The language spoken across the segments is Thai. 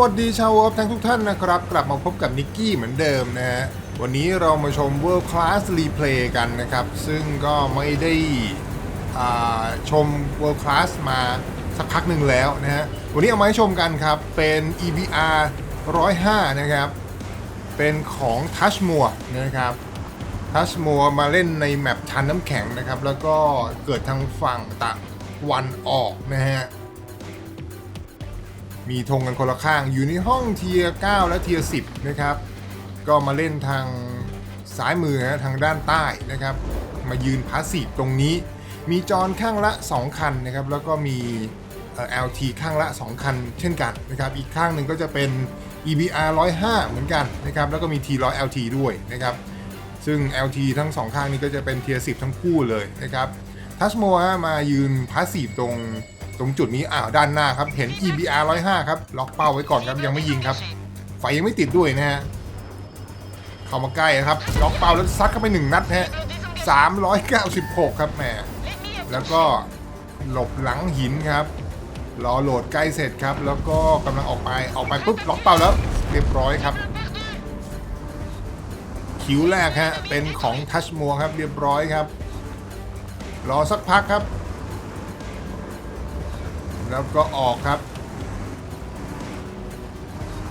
วัสดีชาวเวอลทั้งทุกท่านนะครับ กลับมาพบกับนิกกี้เหมือนเดิมนะฮะ วันนี้เรามาชม World Class Replay กันนะครับ ซึ่งก็ไม่ได้อ่าชม World Class มาสักพักหนึ่งแล้วนะฮะ วันนี้เอามาให้ชมกันครับ เป็น EBR 105 นะครับ เป็นของทัชมัวนะครับทัชมัวมาเล่นในแมปชันน้ำแข็งนะครับ แล้วก็เกิดทางฝั่งตะวันออกนะฮะ มีธงกันคนละข้างอยู่ในห้องเทียร์9และเทียร์10 นะครับ ก็มาเล่นทางซ้ายมือนะทางด้านใต้นะครับ มายืนพาสีตรงนี้ มีจอนข้างละ 2 คันนะครับ แล้วก็มีเอ่อ LT ข้างละ 2 คัน เช่นกันนะครับ อีกข้างหนึ่งก็จะเป็น EBR 105 เหมือนกันนะครับ แล้วก็มี T100 LT ด้วยนะครับ ซึ่ง LT ทั้งสองข้างนี้ก็จะเป็นเทียร์10 ทั้งคู่เลยนะครับทัชโมะมายืนพาสีตรง ตรงจุดนี้อ้าวด้านหน้าครับ เห็น EBR 105 ครับ ล็อกเป้าไว้ก่อนครับยังไม่ยิงครับ ไฟยังไม่ติดด้วยนะฮะ เข้ามาใกล้นะครับ ล็อกเป้าแล้วซัดเข้าไปหนึ่งนัดฮะ396 ครับแหมแล้วก็หลบหลังหินครับ รอโหลดใกล้เสร็จครับ แล้วก็กำลังออกไปออกไปปุ๊บล็อกเป้าแล้วเรียบร้อยครับ คิวแรกฮะเป็นของทัชมัวครับเรียบร้อยครับ รอสักพักครับ แล้วก็ออกครับ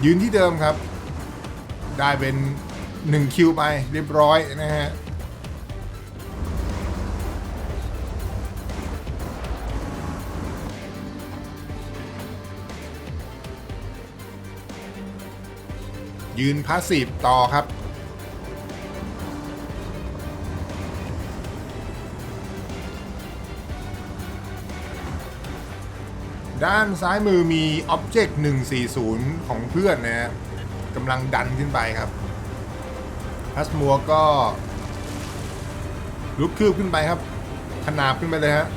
ยืนที่เดิมครับ ได้เป็น 1 คิวไปเรียบร้อยนะฮะยืนพาสซีฟต่อครับ ด้านซ้ายมือมี Object 140 ของเพื่อนนะฮะกำลังดันขึ้นไปครับพัสมัวก็ ลุกคืบขึ้นไปครับ ขนาบขึ้นไปเลยฮะ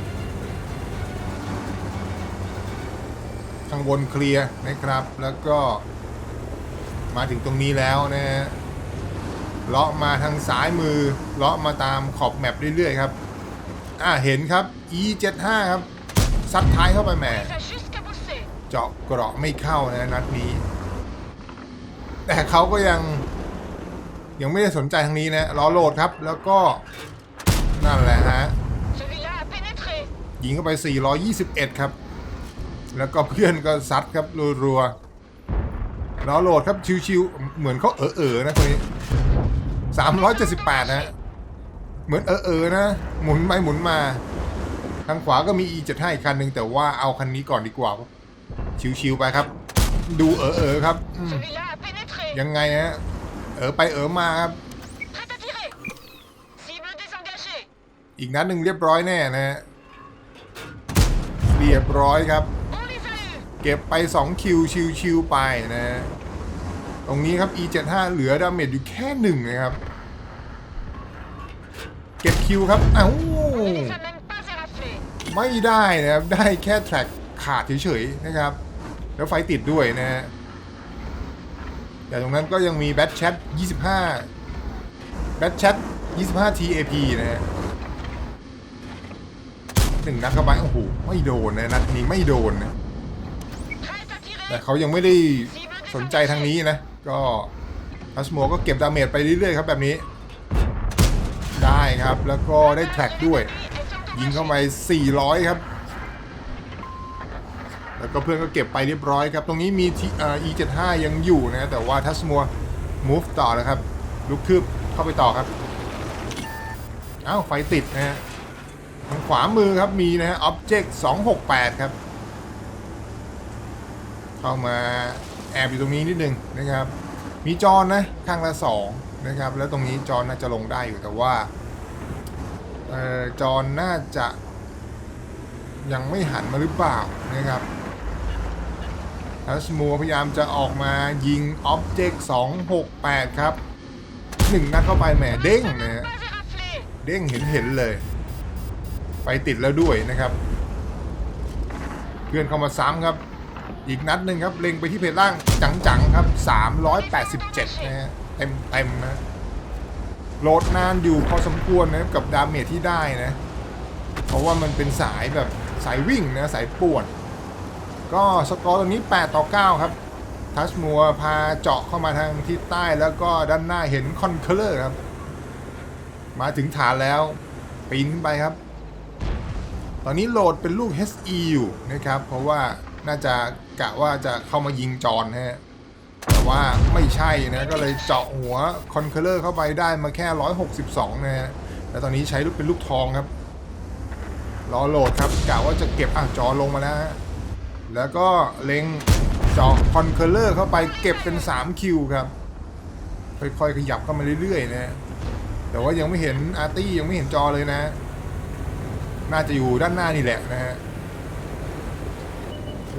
ข้างบนเคลียร์นะครับ แล้วก็มาถึงตรงนี้แล้วนะฮะเลาะมาทางซ้ายมือเลาะมาตามขอบแมปเรื่อยๆครับ อ่าเห็นครับ E75 ครับ ซัดท้ายเข้าไปแหม Ça jusqu'à bosser. เจาะเกราะไม่เข้านะนัดนี้ แต่เขาก็ยัง ยังไม่ได้สนใจทางนี้นะรอโหลดครับ แล้วก็นั่นแหละฮะยิงเข้าไป 421 ครับ แล้วก็เพื่อนก็ซัดครับรัวๆรอโหลดครับชิวๆเหมือนเขาเออๆนะคนนี้378 นะ เหมือนเออๆนะ หมุนไปหมุนมา ทางขวาก็มี E75 อีกคันหนึ่งแต่ว่าเอาคันนี้ก่อนดีกว่า ชิวๆไปครับ ดูเออๆครับอืมยังไงฮะเออไปเออมาครับ อีกนัดหนึ่งเรียบร้อยแน่นะฮะเรียบร้อยครับ เก็บไป 2 คิวชิวๆไปนะฮะตรงนี้ครับ E75 เหลือดาเมจอยู่แค่หนึ่งนะครับ เก็บคิวครับอ้า On ไม่ได้นะครับ ได้แค่แทร็กขาดเฉยๆนะครับ แล้วไฟติดด้วยนะฮะแต่ตรงนั้นก็ยังมีแบทแชท25แบทแชท25 TAP นะฮะหนึ่งนัดเข้าไปโอ้โหไม่โดนนะนัดนี้ไม่โดนนะแต่เขายังไม่ได้สนใจทางนี้นะ ก็ทัสโมก็เก็บดาเมจไปเรื่อยๆครับแบบนี้ ได้ครับแล้วก็ได้แทร็กด้วย ยิงเข้าไป 400 ครับ แล้วก็เพื่อนก็เก็บไปเรียบร้อยครับ ตรงนี้มีที่เอ่อ E75 ยังอยู่นะแต่ว่าทัสโม move ต่อนะครับ ลุกคืบเข้าไปต่อครับอ้าวไฟติดนะฮะทางขวามือครับมีนะฮะ Object 268 ครับ เข้ามาแอบอยู่ตรงนี้นิดนึงนะครับ มีจอนนะข้างละสองนะครับ แล้วตรงนี้จอนน่าจะลงได้อยู่แต่ว่า เอ่อจอนน่าจะยังไม่หันมาหรือเปล่านะครับทัสมัวพยายามจะออกมายิง Object 268 ครับหนึ่งนัดเข้าไปแหมเด้งนะฮะเด้งเห็นเห็นเลย ไปติดแล้วด้วยนะครับ เพื่อนเข้ามาซ้ำครับ อีกนัดหนึ่งครับ เล็งไปที่เพจล่างจังๆครับ 387นะฮะเต็มเต็มๆนะ ลดนานอยู่พอสมควรนะกับดาเมจที่ได้นะ เพราะว่ามันเป็นสายแบบสายวิ่งนะ สายปวนก็สกอร์ตอนนี้ 8 ต่อ 9 ครับ ทัชมัวพาเจาะเข้ามาทางทิศใต้แล้วก็ด้านหน้าเห็นคอนเคอร์ครับ มาถึงฐานแล้วปีนขึ้นไปครับ ตอนนี้โหลดเป็นลูก HE อยู่นะครับ เพราะว่าน่าจะกะว่าจะเข้ามายิงจอนฮะ แต่ว่าไม่ใช่นะ ก็เลยเจาะหัวคอนเคอร์เข้าไปได้มาแค่ 162 นะฮะแล้วตอนนี้ใช้ลูกเป็นลูกทองครับรอโหลดครับกะว่าจะเก็บอะจอลงมาแล้วฮะแล้วก็เล็งจาะคอนเคอร์เข้าไปเก็บเป็น 3 คิวครับ ค่อยๆ ขยับเข้ามาเรื่อยๆนะฮะแต่ว่ายังไม่เห็นอาร์ตี้ยังไม่เห็นจอเลยนะ น่าจะอยู่ด้านหน้านี่แหละนะฮะ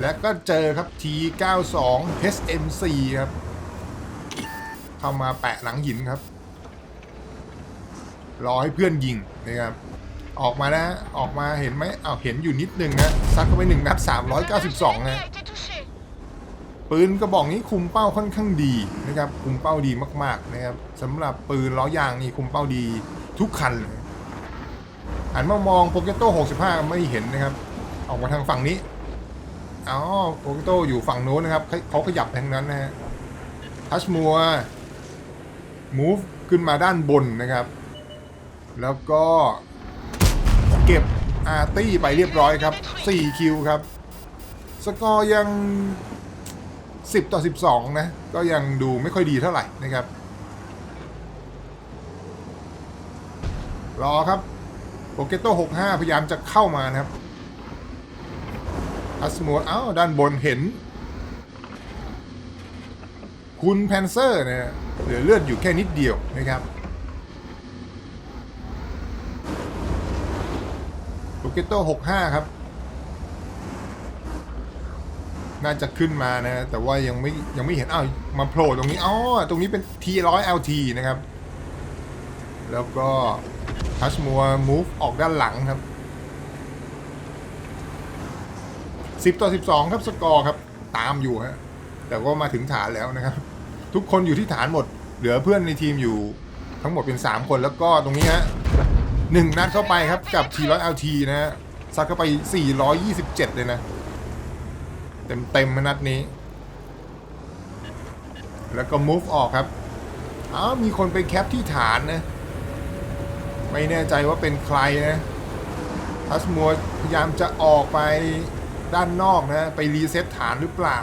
และก็เจอครับ T92 HMC ครับ เข้ามาแปะหลังหินครับ รอให้เพื่อนยิงนะครับ ออกมานะออกมาเห็นไหมเอาเห็นอยู่นิดนึงนะ ซัดเข้าไปหนึ่งนัด392 นะปืนกระบอกนี้คุมเป้าค่อนข้างดีนะครับคุมเป้าดีมากๆนะครับสำหรับปืนล้อยางนี่คุมเป้าดีทุกคันเลยหันมามองโปเกโต้65 ไม่เห็นนะครับ ออกมาทางฝั่งนี้ อ๋อโปเกโตอยู่ฝั่งโน้นนะครับเขาเขาขยับทางนั้นนะฮะทัชมัวมูฟขึ้นมาด้านบนนะครับ แล้วก็เก็บอาร์ตี้ไปเรียบร้อยครับ 4 คิวครับ สกอร์ยัง 10 ต่อ 12 นะ ก็ยังดูไม่ค่อยดีเท่าไหร่นะครับ รอครับโปเกโต้65 พยายามจะเข้ามานะครับ อัสมดเอ้าด้านบนเห็น คุณแพนเซอร์เนี่ยเหลือเลือดอยู่แค่นิดเดียวนะครับโปเกโต้65ครับ น่าจะขึ้นมานะ แต่ว่ายังไม่ยังไม่เห็นอ้าวมาโผล่ตรงนี้อ๋อตรงนี้เป็น T100 LT นะครับ แล้วก็ทัชมัวมูฟออกด้านหลังครับ 10ต่อ12ครับสกอร์ครับตามอยู่ฮะแต่ก็มาถึงฐานแล้วนะครับ ทุกคนอยู่ที่ฐานหมด เหลือเพื่อนในทีมอยู่ทั้งหมดเป็น 3 คนแล้วก็ตรงนี้ฮะหนึ่งนัดเข้าไปครับกับ T100 LT นะฮะซัดเข้าไป 427 เลยนะ เต็มเต็มๆนัดนี้ แล้วก็ move ออกครับอ้าวมีคนไปแคปที่ฐานนะ ไม่แน่ใจว่าเป็นใครนะทัสมัวพยายามจะออกไป ด้านนอกนะ ไปรีเซ็ตฐานหรือเปล่า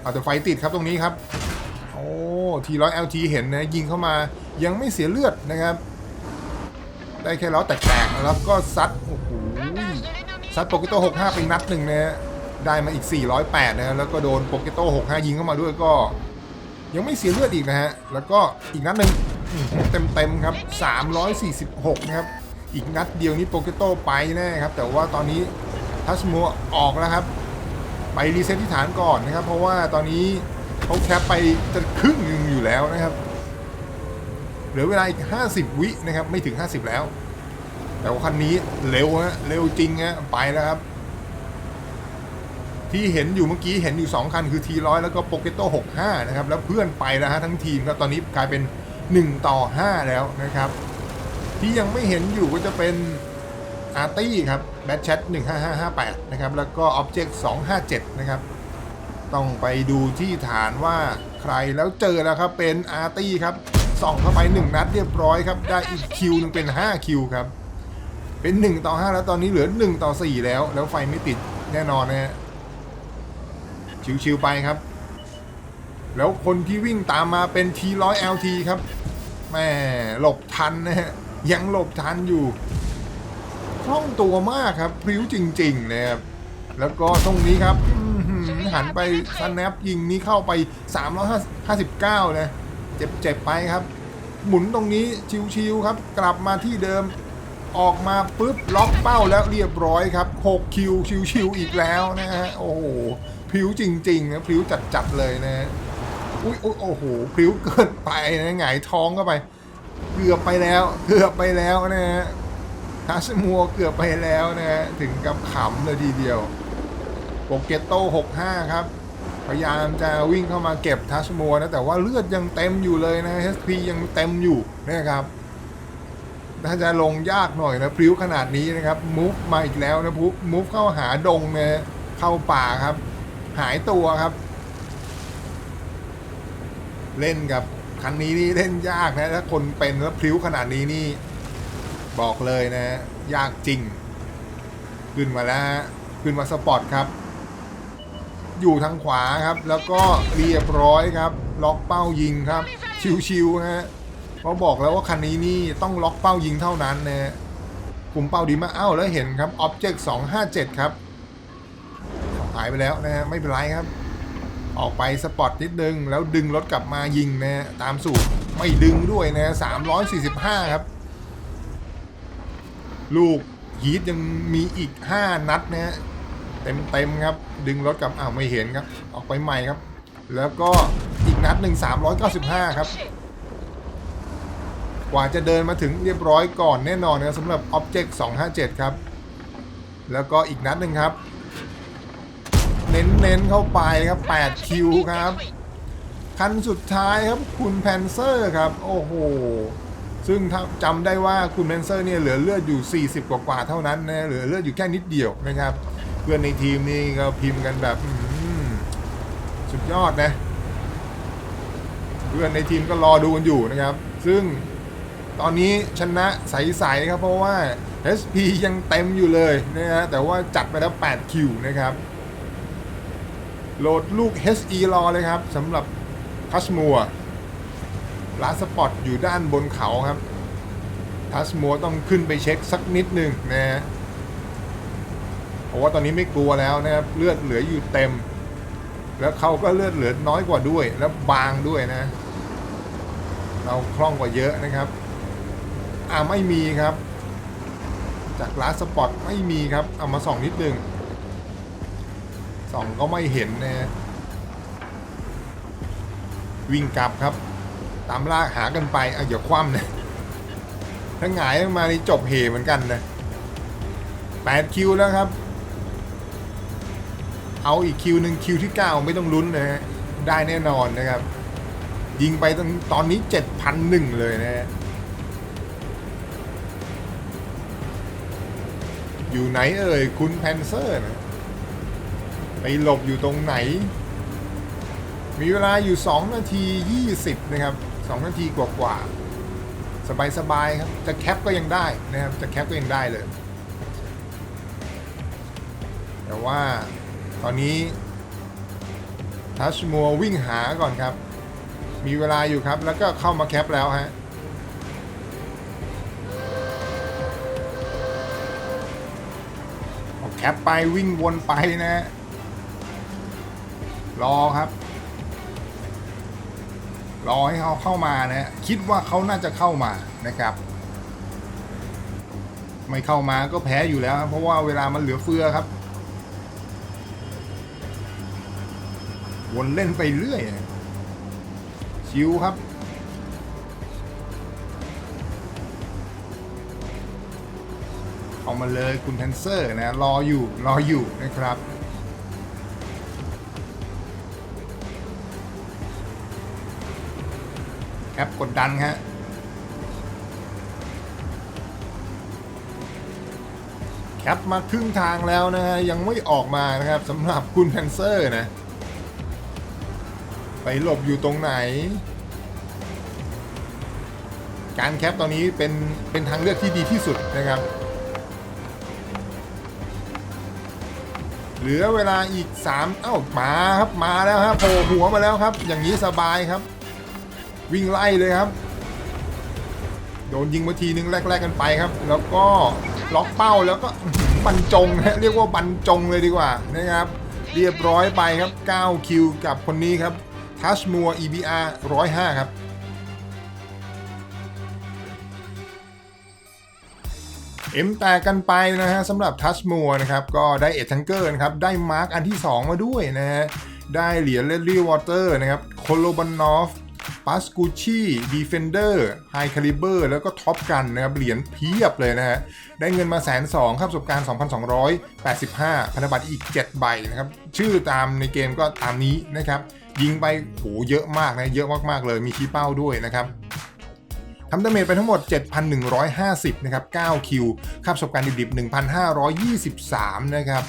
เอาแต่ไฟติดครับตรงนี้ครับ โอ้ทีร้อย LT เห็นนะ ยิงเข้ามายังไม่เสียเลือดนะครับ ได้แค่ล้อแตกๆแล้วก็ซัด โอ้โหซัดโปเกโต้65 ไปนัดหนึ่งนะได้มาอีก 408 นะฮะแล้วก็โดนโปเกโต้65 ยิงเข้ามาด้วยก็ ยังไม่เสียเลือดอีกนะฮะ แล้วก็อีกนัดหนึ่งเต็มเต็มๆครับ 346 นะครับ อีกนัดเดียวนี้โปเกโต้ไปแน่ครับ แต่ว่าตอนนี้ ทัชมัวออกแล้วครับ ไปรีเซ็ตที่ฐานก่อนนะครับ เพราะว่าตอนนี้เขาแคปไปจะครึ่งหนึ่งอยู่แล้วนะครับ เหลือเวลาอีก 50 วินะครับ ไม่ถึง 50 แล้ว แต่ว่าคันนี้เร็วฮะเร็วจริงฮะไปแล้วครับ ที่เห็นอยู่เมื่อกี้เห็นอยู่ 2 คันคือ T100 แล้วก็โปเกโต้65 นะครับ แล้วเพื่อนไปแล้วฮะทั้งทีมครับตอนนี้กลายเป็น 1 ต่อ 5 แล้วนะครับ ที่ยังไม่เห็นอยู่ก็จะเป็น อาร์ตี้ครับแบทแชท15558 นะครับ แล้วก็ Object 257 นะครับ ต้องไปดูที่ฐานว่าใครแล้วเจอแล้วครับ เป็นอาร์ตี้ครับส่องเข้าไป 1 นัดเรียบร้อยครับ ได้อีกคิวหนึงเป็น 5 คิวครับ เป็น 1 ต่อ 5 แล้วตอนนี้เหลือ 1 ต่อ 4 แล้ว แล้วไฟไม่ติดแน่นอนนะฮะชิวๆไปครับ แล้วคนที่วิ่งตามมาเป็น T100 LT ครับแม่หลบทันนะฮะยังหลบทันอยู่ ล่องตัวมากครับพริ้วจริงๆนะครับแล้วก็ตรงนี้ครับหันไปสแนปยิงนี้เข้าไป 359 นะ เจ็บๆไปครับ หมุนตรงนี้ชิวๆครับ กลับมาที่เดิมออกมาปุ๊บล็อกเป้าแล้วเรียบร้อยครับ 6 คิวชิวๆอีกแล้วนะฮะโอ้โหพิ้วจริงๆนะพิ้วจัดๆเลยนะอุ้ยโอ้โหพิ้วเกินไปนะหงายท้องเข้าไป เกือบไปแล้ว เกือบไปแล้วนะฮะ ทัชมัวเกือบไปแล้วนะฮะถึงกับขำเลยทีเดียวโปเกตโต้65 ครับ พยายามจะวิ่งเข้ามาเก็บทัชมัวนะแต่ว่าเลือดยังเต็มอยู่เลยนะ HP ยังเต็มอยู่นะครับน่าจะลงยากหน่อยนะพริ้วขนาดนี้นะครับมูฟมาอีกแล้วนะมูฟมูฟเข้าหาดงนะเข้าป่าครับ หายตัวครับ เล่นกับคันนี้นี่เล่นยากนะถ้าคนเป็นแล้วพลิ้วขนาดนี้นี่ บอกเลยนะ ยากจริง ขึ้นมาแล้วฮะขึ้นมาสปอร์ตครับ อยู่ทางขวาครับ แล้วก็เรียบร้อยครับ ล็อกเป้ายิงครับ ชิวๆฮะเขาบอกแล้วว่าคันนี้นี่ต้องล็อกเป้ายิงเท่านั้นนะฮะคุมเป้าดีมากเอ้าแล้วเห็นครับ Object 257ครับหายไปแล้วนะฮะไม่เป็นไรครับ ออกไปสปอตนิดนึง แล้วดึงรถกลับมายิงนะฮะตามสูตรไม่ดึงด้วยนะฮะ345ครับ ลูกฮีทยังมีอีก 5 นัดนะฮะเต็มเต็มครับ ดึงรถกลับอ้าวไม่เห็นครับ ออกไปใหม่ครับ แล้วก็อีกนัดหนึ่ง395 ครับ กว่าจะเดินมาถึงเรียบร้อยก่อนแน่นอนนะครับสำหรับ Object 257 ครับ แล้วก็อีกนัดหนึ่งครับเน้นเน้นๆเข้าไปครับ8คิวครับ คันสุดท้ายครับคุณแพนเซอร์ครับ โอ้โห ซึ่งถ้าจำได้ว่าคุณแพนเซอร์เนี่ยเหลือเลือดอยู่ 40 กว่าๆเท่านั้นนะเหลือเลือดอยู่แค่นิดเดียวนะครับ เพื่อนในทีมนี่ก็พิมพ์กันแบบสุดยอดนะ เพื่อนในทีมก็รอดูกันอยู่นะครับ ซึ่งตอนนี้ชนะใสๆครับเพราะว่า SP ยังเต็มอยู่เลยนะฮะแต่ว่าจัดไปแล้ว8คิวนะครับโหลดลูก HE รอเลยครับสำหรับทัชมัว ลานสปอตอยู่ด้านบนเขาครับ ทัชมัวต้องขึ้นไปเช็คสักนิดหนึ่งนะฮะเพราะว่าตอนนี้ไม่กลัวแล้วนะครับเลือดเหลืออยู่เต็ม แล้วเขาก็เลือดเหลือน้อยกว่าด้วย แล้วบางด้วยนะ เราคล่องกว่าเยอะนะครับ อ่าไม่มีครับ จากลานสปอตไม่มีครับ เอามาส่องนิดนึงส่องก็ไม่เห็นนะฮะวิ่งกลับครับ ตามลากหากันไปเอาอย่าคว่ำนะถ้าหงายมานี่จบเหเหมือนกันนะ8คิวแล้วครับ เอาอีกคิวหนึ่งคิวที่9ไม่ต้องลุ้นนะฮะได้แน่นอนนะครับ ยิงไปตอนตอนนี้7,001เลยนะฮะอยู่ไหนเอ่ยคุณแพนเซอร์นะไปหลบอยู่ตรงไหน มีเวลาอยู่ 2 นาที 20 นะครับ 2นาทีกว่าๆสบายๆครับ จะแคปก็ยังได้นะครับ จะแคปก็ยังได้เลย แต่ว่าตอนนี้ทัชมัววิ่งหาก่อนครับ มีเวลาอยู่ครับ แล้วก็เข้ามาแคปแล้วฮะเอาแคปไปวิ่งวนไปนะฮะรอครับ รอให้เขาเข้ามานะคิดว่าเขาน่าจะเข้ามานะครับ ไม่เข้ามาก็แพ้อยู่แล้ว เพราะว่าเวลามันเหลือเฟือครับ วนเล่นไปเรื่อย ชิวครับเอามาเลยคุณแพนเซอร์นะ รออยู่รออยู่นะครับ แคปกดดันฮะแคปมาครึ่งทางแล้วนะฮะยังไม่ออกมานะครับสำหรับคุณแพนเซอร์นะ ไปหลบอยู่ตรงไหน การแคปตอนนี้เป็นเป็นทางเลือกที่ดีที่สุดนะครับ เหลือเวลาอีก 3 เอ้ามาครับมาแล้วครับโผล่หัวมาแล้วครับ อย่างนี้สบายครับ วิ่งไล่เลยครับ โดนยิงมาทีนึงแรกๆกันไปครับ แล้วก็ล็อกเป้าแล้วก็บรรจงนะเรียกว่าบรรจงเลยดีกว่านะครับ เรียบร้อยไปครับ 9 คิวกับคนนี้ครับทัชมัว EBR 105 ครับเอ็มแตกกันไปนะฮะสำหรับทัชมัวนะครับก็ได้เอ็ดทังเกอร์นะครับได้มาร์กอันที่ 2 มาด้วยนะฮะได้เหรียญเลดลี่วอเตอร์นะครับโคโลบานอฟ ปัสกูชี่ดีเฟนเดอร์ไฮคาลิเบอร์แล้วก็ท็อปกันนะครับ เหรียญเพียบเลยนะฮะ ได้เงินมาแสนสองครับประสบการณ์ 2,285 พันธบัตรอีก 7 ใบนะครับ ชื่อตามในเกมก็ตามนี้นะครับ ยิงไปโหเยอะมากนะ เยอะมากๆเลยมีชี้เป้าด้วยนะครับทำดาเมจไปทั้งหมด 7,150 นะครับ 9 คิวค่าประสบการณ์ดิบๆ 1,523 นะครับ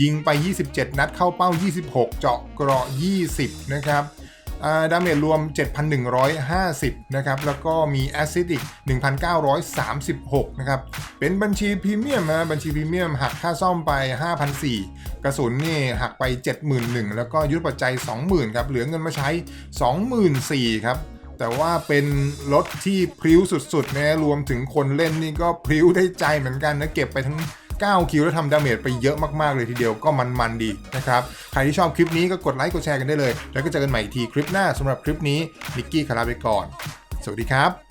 ยิงไป 27 นัดเข้าเป้า 26 เจาะเกราะ 20 นะครับ ดาเมจรวม 7,150 นะครับ แล้วก็มีแอซิดอีก 1,936 นะครับ เป็นบัญชีพรีเมียมนะบัญชีพรีเมียมหักค่าซ่อมไป5,400กระสุนนี่หักไป 71,000 แล้วก็ยุทธปัจจัย 20,000 ครับ เหลือเงินมาใช้ 24,000 ครับแต่ว่าเป็นรถที่พริ้วสุดๆนะรวมถึงคนเล่นนี่ก็พริ้วได้ใจเหมือนกันนะเก็บไปทั้ง 9 คิวแล้วทำดาเมจไปเยอะมากๆเลยทีเดียวก็มันๆดีนะครับใครที่ชอบคลิปนี้ก็กดไลค์กดแชร์กันได้เลย แล้วก็เจอกันใหม่อีกทีคลิปหน้าสำหรับคลิปนี้นิกกี้ขอลาไปก่อน สวัสดีครับ